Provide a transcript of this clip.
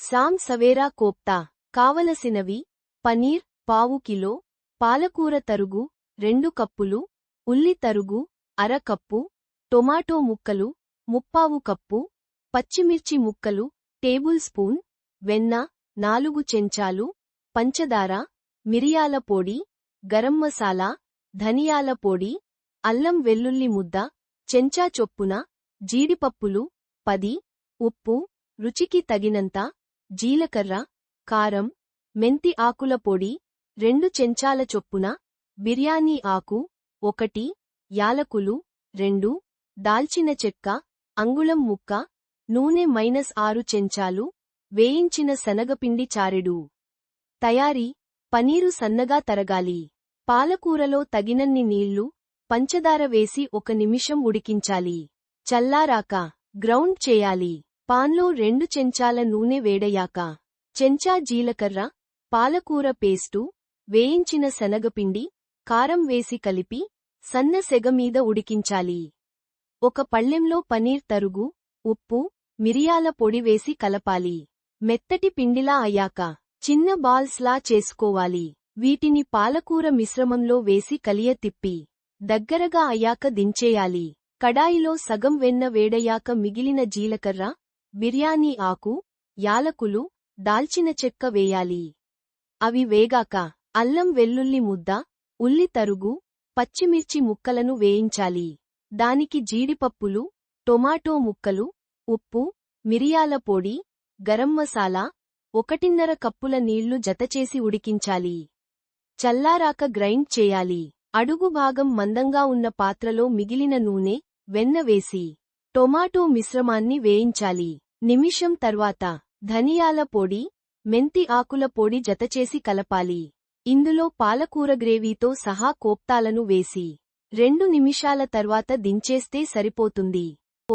Sam Savera kofta కావలసినవి పనీర్ పావు kilo పాలకూర తరుగు రెండు కప్పులు ఉల్లి తరుగు అర కప్పు టొమాటో ముక్కలు ముప్పావు కప్పు పచ్చిమిర్చి ముక్కలు టేబుల్ స్పూన్ వెన్న నాలుగు చెంచాలు పంచదార మిరియాల పొడి గరం మసాలా ధనియాల పొడి అల్లం వెల్లుల్లి ముద్ద చెంచా చొప్పున జీడిపప్పులు పది ఉప్పు రుచికి తగినంత జీలకర్ర కారం మెంతి ఆకుల పొడి రెండు చెంచాల చొప్పున బిర్యానీ ఆకు ఒకటి యాలకులు రెండు దాల్చిన చెక్క అంగుళం ముక్క నూనె మైనస్ ఆరు చెంచాలు వేయించిన శనగపిండి చారెడు. తయారీ పనీరు సన్నగా తరగాలి. పాలకూరలో తగినన్ని నీళ్ళు పంచదార వేసి ఒక నిమిషం ఉడికించాలి. చల్లారాక గ్రౌండ్ చేయాలి. పాన్లో రెండు చెంచాల నూనె వేడయాక చెంచా జీలకర్ర పాలకూర పేస్టు వేయించిన శనగపిండి కారం వేసి కలిపి సన్న సెగమీద ఉడికించాలి. ఒక పళ్ళెంలో పనీర్ తరుగు ఉప్పు మిరియాల పొడి వేసి కలపాలి. మెత్తటి పిండిలా అయ్యాక చిన్న బాల్స్లా చేసుకోవాలి. వీటిని పాలకూర మిశ్రమంలో వేసి కలియ తిప్పి దగ్గరగా అయ్యాక దించేయాలి. కడాయిలో సగం వెన్న వేడయాక మిగిలిన జీలకర్ర బిర్యానీ ఆకు యాలకులు దాల్చిన చెక్క వేయాలి. అవి వేగాక అల్లం వెల్లుల్లి ముద్ద ఉల్లి తరుగు పచ్చిమిర్చి ముక్కలను వేయించాలి. దానికి జీడిపప్పులు టొమాటో ముక్కలు ఉప్పు మిరియాల పొడి గరం మసాలా ఒకటిన్నర కప్పుల నీళ్ళు జతచేసి ఉడికించాలి. చల్లారాక గ్రైండ్ చేయాలి. అడుగు భాగం మందంగా ఉన్న పాత్రలో మిగిలిన నూనె వెన్న వేసి. టొమాటో మిశ్రమాన్ని వేయించాలి. నిమిషం తర్వాత ధనియాల పొడి మెంతి ఆకుల పొడి జతచేసి కలపాలి. ఇందులో పాలకూర గ్రేవీతో సహా కోప్తాలను వేసి రెండు నిమిషాల తర్వాత దించేస్తే సరిపోతుంది.